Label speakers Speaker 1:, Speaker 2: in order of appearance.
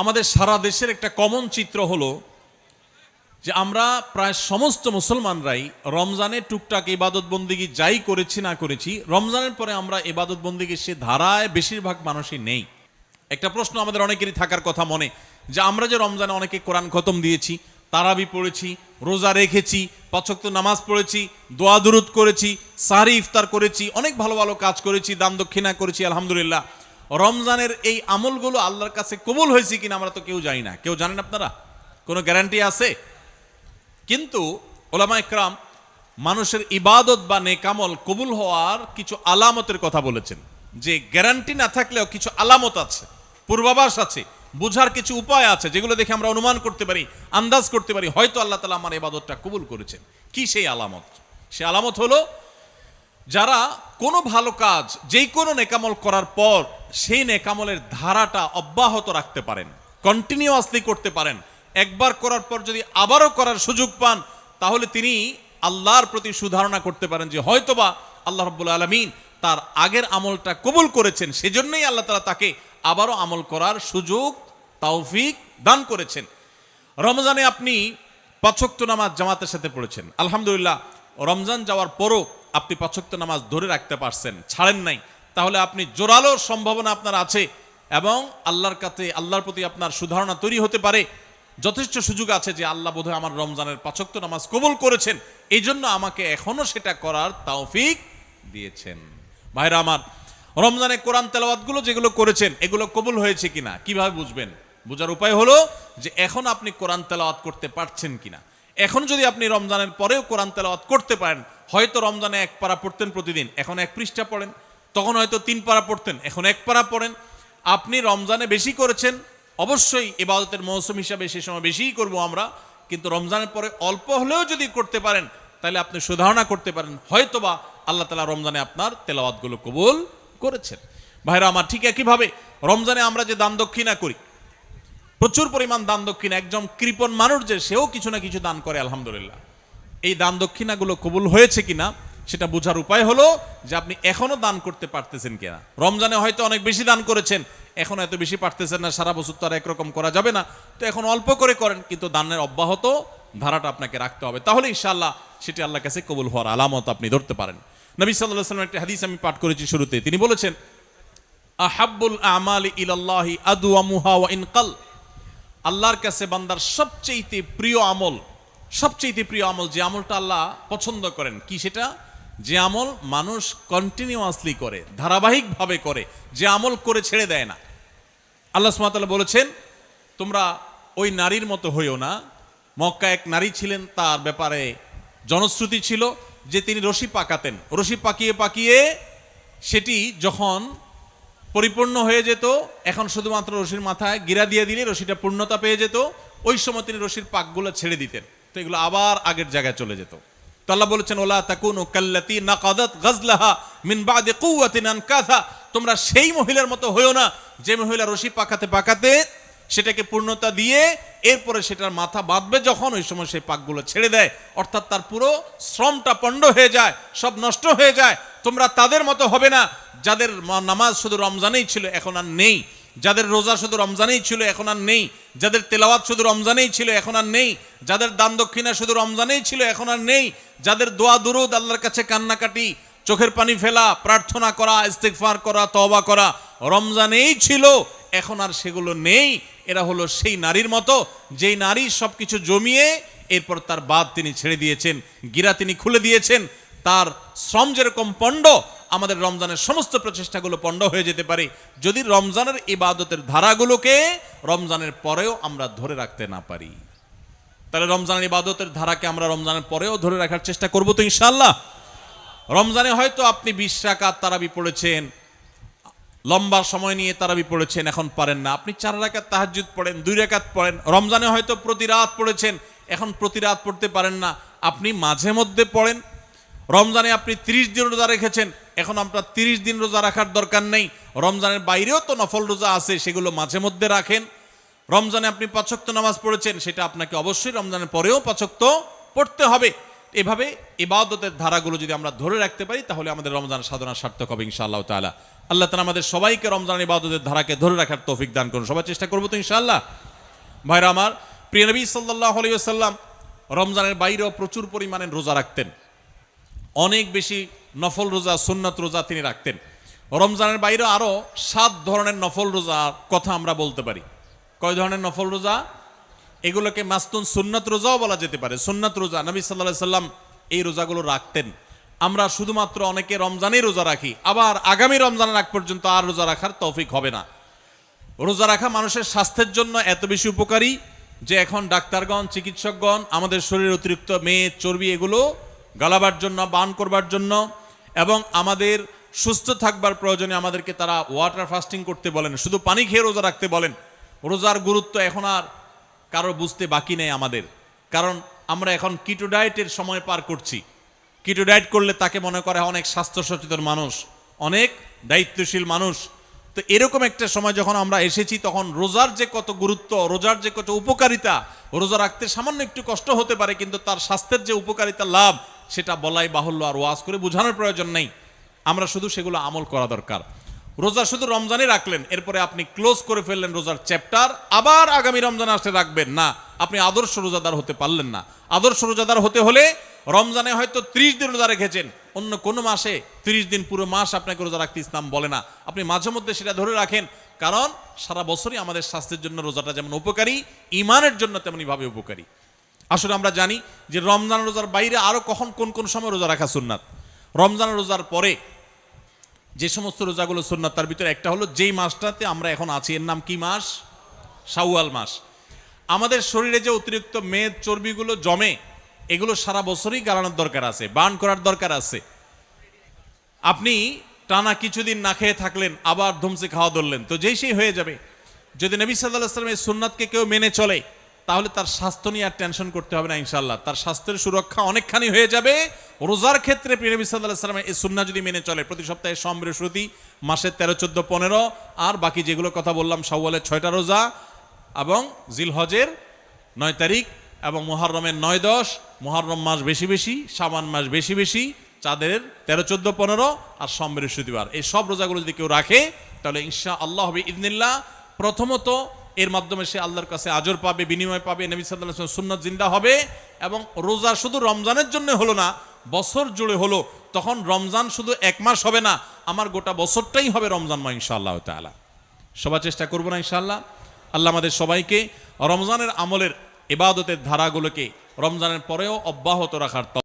Speaker 1: আমাদের সারা দেশের একটা কমন চিত্র হলো যে আমরা প্রায় সমস্ত মুসলমানরাই রমজানে টুকটাক ইবাদত বন্দিগি যাই করেছি না করেছি, রমজানের পরে আমরা ইবাদত বন্দিগির সে ধারায় বেশিরভাগ মানুষই নেই। একটা প্রশ্ন আমাদের অনেকেরই থাকার কথা মনে, যে আমরা যে রমজানে অনেকে কোরআন খতম দিয়েছি, তারাবি পড়েছি, রোজা রেখেছি পাচক নামাজ পড়েছি, দোয়া দুরুদ করেছি সারি ইফতার করেছি, অনেক ভালো ভালো কাজ করেছি, দান দক্ষিণা করেছি, আলহামদুলিল্লাহ। রমজানের এই আমলগুলো আল্লাহর কাছে কবুল হয়েছে কিনা আমরা তো কেউ জানি না। কেউ জানেন আপনারা? কোনো গ্যারান্টি আছে? কিন্তু ওলামা একরাম মানুষের ইবাদত বা নেকামল কবুল হওয়ার কিছু আলামতের কথা বলেছেন। যে গ্যারান্টি না থাকলেও কিছু আলামত আছে, পূর্বাভাস আছে, বুঝার কিছু উপায় আছে, যেগুলো দেখে আমরা অনুমান করতে পারি, আন্দাজ করতে পারি, হয়তো আল্লাহ তালা আমার ইবাদতটা কবুল করেছেন। কি সেই আলামত? সে আলামত হলো যারা কোনো ভালো কাজ, যেই কোনো নেকামল করার পর সেই নেকামলের ধারাটা অব্যাহত রাখতে পারেন কন্টিনিউয়াসলি করতে পারেন। একবার করার পর যদি আবারও করার সুযোগ পান, তাহলে তিনি আল্লাহর প্রতি সুধারণা করতে পারেন যে হয়তোবা আল্লাহ রব্বুল আলমিন তার আগের আমলটা কবুল করেছেন, সেজন্যই আল্লাহ তালা তাকে আবারও আমল করার সুযোগ তাওফিক দান করেছেন। রমজানে আপনি পাঁচক্ত নামাজ জামাতের সাথে পড়েছেন। আলহামদুলিল্লাহ, রমজান যাওয়ার পরও আপনি পাঁচক্ত নামাজ ধরে রাখতে পারছেন, ছাড়েন নাই। তাহলে আপনি জোরালো সম্ভাবনা আপনার আছে এবং আল্লাহর কাছে, আল্লাহর প্রতি আপনার সুধারণা তৈরি হতে পারে। যথেষ্ট সুযোগ আছে যে আল্লাহ বোধহয় আমার রমজানের পাঁচক্ত নামাজ কবুল করেছেন। এই জন্য আমাকে এখনও সেটা করার তৌফিক দিয়েছেন। ভাইরা আমার, রমজানে কোরআন তেলাওয়াতগুলো যেগুলো করেছেন, এগুলো কবুল হয়েছে কিনা, কীভাবে বুঝবেন? বোঝার উপায় হলো যে এখন আপনি কোরআন তেলাওয়াত করতে পারছেন কিনা। এখন যদি আপনি রমজানের পরেও কোরআন তেলাওয়াত করতে পারেন, হয়তো রমজানে এক পারা পড়তেন প্রতিদিন, এখন এক পৃষ্ঠা পড়েন। তখন হয়তো তিন পারা পড়তেন। এখন এক পারা পড়েন। আপনি রমজানে বেশি করেছেন, অবশ্যই ইবাদতের মৌসুম হিসাবে সে সময় বেশিই করব আমরা, কিন্তু রমজানের পরে অল্প হলেও যদি করতে পারেন, তাহলে আপনি সুধারণা করতে পারেন। হয়তোবা আল্লাহ তালা রমজানে আপনার তেলাওয়াতগুলো কবুল করেছেন। ভাইরা, আমার ঠিক একইভাবে রমজানে আমরা যে দান দক্ষিণা করি, প্রচুর পরিমাণ দান দক্ষিণা, একজন কৃপণ মানুষ যে, সেও কিছু না কিছু দান করে, আলহামদুলিল্লাহ। এই দান দক্ষিণাগুলো কবুল হয়েছে কিনা সেটা বোঝার উপায় হলো যে আপনি এখনও দান করতে পারতেছেন কিনা। রমজানে হয়তো অনেক বেশি দান করেছেন, এখন এত বেশি পারতেছেন না, সারা বছর তো আর একরকম করা যাবে না। তো এখন অল্প করে করেন, কিন্তু দানের অব্যাহত ধারাটা আপনাকে রাখতে হবে। তাহলে ইনশাআল্লাহ সেটি আল্লাহ কাছে কবুল হওয়ার আলামত আপনি ধরতে পারেন। নবী সাল্লাহ সাল্লাম একটি হাদিস আমি পাঠ করেছি শুরুতে। তিনি বলেছেন, আহাব্বুল আমালি ইলাল্লাহি আদু আমুহা ওয়া ইনকাল। আল্লাহর কাছে বান্দার সবচেয়ে প্রিয় আমল সবচেয়ে প্রিয় আমল যে আমলটা আল্লাহ পছন্দ করেন, কি সেটা? যে আমল মানুষ কন্টিনিউয়াসলি করে, ধারাবাহিকভাবে করে, যে আমল করে ছেড়ে দেয় না। আল্লাহ সুমাতাল্লাহ বলেছেন, তোমরা ওই নারীর মতো হইও না। মক্কা এক নারী ছিলেন, তার ব্যাপারে জনশ্রুতি ছিল যে তিনি রশি পাকাতেন। রশি পাকিয়ে পাকিয়ে সেটি যখন পরিপূর্ণ হয়ে যেত, এখন শুধুমাত্র রশির মাথায় গিরা দিয়ে দিলে রশিটা পূর্ণতা পেয়ে যেত, ওই সময় তিনি রশির পাকগুলো ছেড়ে দিতেন। তো এগুলো আবার আগের জায়গায় চলে যেত। তো আল্লাহ বলেছেন, ওলা তাকুন কাল্লাতি নাকাদাত গাজলাহা মিন বাদে কুওয়াতিন আনকাথা তোমরা সেই মহিলার মতো হইও না, যে মহিলা রশি পাকাতে পাকাতে সেটাকে পূর্ণতা দিয়ে এরপরে সেটার মাথা বাঁধবে যখন ওই সময় সেই পাকগুলো ছেড়ে দেয়। অর্থাৎ তার পুরো শ্রমটা পণ্ড হয়ে যায়, সব নষ্ট হয়ে যায়। তোমরা তাদের মতো হবে না, যাদের নামাজ শুধু রমজানেই ছিল, এখন আর নেই। যাদের রোজা শুধু রমজানেই ছিল, এখন আর নেই। যাদের তেলাওয়াত শুধু রমজানেই ছিল, এখন আর নেই। যাদের দান দক্ষিণা শুধু রমজানেই ছিল, এখন আর নেই। যাদের দোয়া দুরুদ আল্লাহর কাছে কান্নাকাটি, চোখের পানি ফেলা, প্রার্থনা করা, ইস্তেগফার করা, তওবা করা রমজানেই ছিল, এখন আর সেগুলো নেই। এরা হলো সেই নারীর মতো, যেই নারী সবকিছু জমিয়ে এরপর তার বাদ তিনি ছেড়ে দিয়েছেন, গিরা তিনি খুলে দিয়েছেন, তার শ্রম যেরকম পণ্ড আমাদের রমজানের সমস্ত প্রচেষ্টাগুলো পণ্ড হয়ে যেতে পারে। যদি রমজানের ইবাদতের ধারাগুলোকে রমজানের পরেও আমরা ধরে রাখতে না পারি। তাহলে রমজানের ইবাদতের ধারাকে আমরা রমজানের পরেও ধরে রাখার চেষ্টা করব তো ইনশাল্লাহ রমজানে হয়তো আপনি বিশ রাকাত তারাবি পড়েছেন, লম্বা সময় নিয়ে তারাবি পড়েছেন, এখন পারেন না। আপনি চার রাকাত তাহাজ্জুদ পড়েন, দুই রাকাত পড়েন, রমজানে হয়তো প্রতি রাত পড়েছেন, এখন প্রতি রাত পড়তে পারেন না। আপনি মাঝে মধ্যে পড়েন রমজানে আপনি তিরিশ দিন রোজা রেখেছেন, এখন আপনার তিরিশ দিন রোজা রাখার দরকার নেই। রমজানের বাইরেও তো নফল রোজা আছে, সেগুলো মাঝে মধ্যে রাখেন। রমজানে আপনি পাচক্ত নামাজ পড়েছেন, সেটা আপনাকে অবশ্যই রমজানের পরেও পাচক্ত পড়তে হবে। এভাবে ইবাদতের ধারাগুলো যদি আমরা ধরে রাখতে পারি, তাহলে আমাদের রমজান সাধনা সার্থক হবে ইনশাআল্লাহ তাআলা। আল্লাহ তালা আমাদের সবাইকে রমজান ইবাদতের ধারাকে ধরে রাখার তৌফিক দান করুন। সবাই চেষ্টা করব তো ইনশাআল্লাহ? ভাইরা আমার, প্রিয় নবী সাল্লাহ আলিয়াল্লাম রমজানের বাইরেও প্রচুর পরিমাণে রোজা রাখতেন। অনেক বেশি নফল রোজা, সুন্নাত রোজা তিনি রাখতেন। রমজানের বাইরে আরও সাত ধরনের নফল রোজার কথা আমরা বলতে পারি। কয় ধরনের নফল রোজা? এগুলোকে মাস্তুন সুন্নাত রোজাও বলা যেতে পারে। সুন্নাত রোজা, নবী সাল্লাহ সাল্লাম এই রোজাগুলো রাখতেন। আমরা শুধুমাত্র অনেকে রমজানেই রোজা রাখি, আবার আগামী রমজানের আগ পর্যন্ত আর রোজা রাখার তৌফিক হবে না। রোজা রাখা মানুষের স্বাস্থ্যের জন্য এত বেশি উপকারী যে এখন ডাক্তারগণ, চিকিৎসকগণ, আমাদের শরীরের অতিরিক্ত মেদ, চর্বি এগুলো গালাবার জন্য, বান করবার জন্য এবং আমাদের সুস্থ থাকবার প্রয়োজনে আমাদেরকে তারা ওয়াটার ফাস্টিং করতে বলেন। শুধু পানি খেয়ে রোজা রাখতে বলেন। রোজার গুরুত্ব এখন আর কারও বুঝতে বাকি নেই আমাদের। কারণ আমরা এখন কিটো ডায়েটের সময় পার করছি। কিটো ডায়েট করলে তাকে মনে করে অনেক স্বাস্থ্য সচেতন মানুষ, অনেক দায়িত্বশীল মানুষ। তো এরকম একটা সময় যখন আমরা এসেছি, তখন রোজার যে কত গুরুত্ব, রোজার যে কত উপকারিতা, রোজা রাখতে সামান্য একটু কষ্ট হতে পারে, কিন্তু তার স্বাস্থ্যের যে উপকারিতা, লাভ সেটা বলাই বাহুল্য আর ওয়াজ করে বোঝানোর প্রয়োজন নেই। আমরা শুধু সেগুলো আমল করা দরকার। রোজা শুধু রমজানে রাখলেন, এরপরে আপনি ক্লোজ করে ফেললেন রোজার চ্যাপ্টার, আবার আগামী রমজানে আসলে রাখবেন। না, আপনি আদর্শ রোজাদার হতে পারলেন না। আদর্শ রোজাদার হতে হলে রমজানে হয়তো ত্রিশ দিন রোজা রেখেছেন, অন্য কোনো মাসে ত্রিশ দিন পুরো মাস আপনাকে রোজা রাখতে ইসলাম বলে না। আপনি মাঝে মধ্যে সেটা ধরে রাখেন, কারণ সারা বছরই আমাদের স্বাস্থ্যের জন্য রোজাটা যেমন উপকারী ইমানের জন্য তেমনিভাবে উপকারী। আসলে আমরা জানি যে রমজান রোজার বাইরে আরও কখন কোন কোন সময় রোজা রাখা সুন্নাত? রমজান রোজার পরে যে সমস্ত রোজাগুলো সুন্নাত, তার ভিতরে একটা হলো যেই মাসটাতে আমরা এখন আছি, এর নাম কি মাস? শাওয়াল মাস। আমাদের শরীরে যে অতিরিক্ত মেদ, চর্বিগুলো জমে, এগুলো সারা বছরই গালানোর দরকার আছে, বার্ন করার দরকার আছে। আপনি টানা কিছুদিন না খেয়ে থাকলেন, আবার ধুমসে খাওয়া ধরলেন, তো যেই সেই হয়ে যাবে। যদি নবী সাল্লাহ সাল্লামের সুন্নাতকে কেউ মেনে চলে তাহলে তার স্বাস্থ্য নিয়ে আর টেনশন করতে হবে না ইনশাল্লাহ তার স্বাস্থ্যের সুরক্ষা অনেকখানি হয়ে যাবে। রোজার ক্ষেত্রে প্রিয় নবী সাল্লাহ সাল্লামের এই সুন্না যদি মেনে চলে, প্রতি সপ্তাহে সোম, বৃহস্পতি, মাসের তেরো, চোদ্দ, পনেরো, আর বাকি যেগুলো কথা বললাম, শাওয়ালের ছয়টা রোজা এবং জিলহজের নয় তারিখ এবং মোহররমের নয় দশ, মোহররম মাস বেশি বেশি সাবান মাস বেশি বেশি, চাঁদের তেরো, চোদ্দ, পনেরো, আর সোম, বৃহস্পতিবার। এই সব রোজাগুলো যদি কেউ রাখে, তাহলে ইনশা আল্লাহ হবে ইদনিল্লাহ প্রথমত এর মাধ্যমে সে আল্লাহর কাছে আজর পাবে, বিনিময় পাবে, নবী সাল্লাহ সুন্নত জিন্দা হবে এবং রোজা শুধু রমজানের জন্য হলো না, বছর জুড়ে হলো। তখন রমজান শুধু এক মাস হবে না, আমার গোটা বছরটাই হবে রমজান মা ইনশাআল্লাহ তালা সবার চেষ্টা করব না ইনশাআল্লাহ। আল্লাহ আমাদের সবাইকে রমজানের আমলের এবাদতের ধারাগুলোকে রমজানের পরেও অব্যাহত রাখার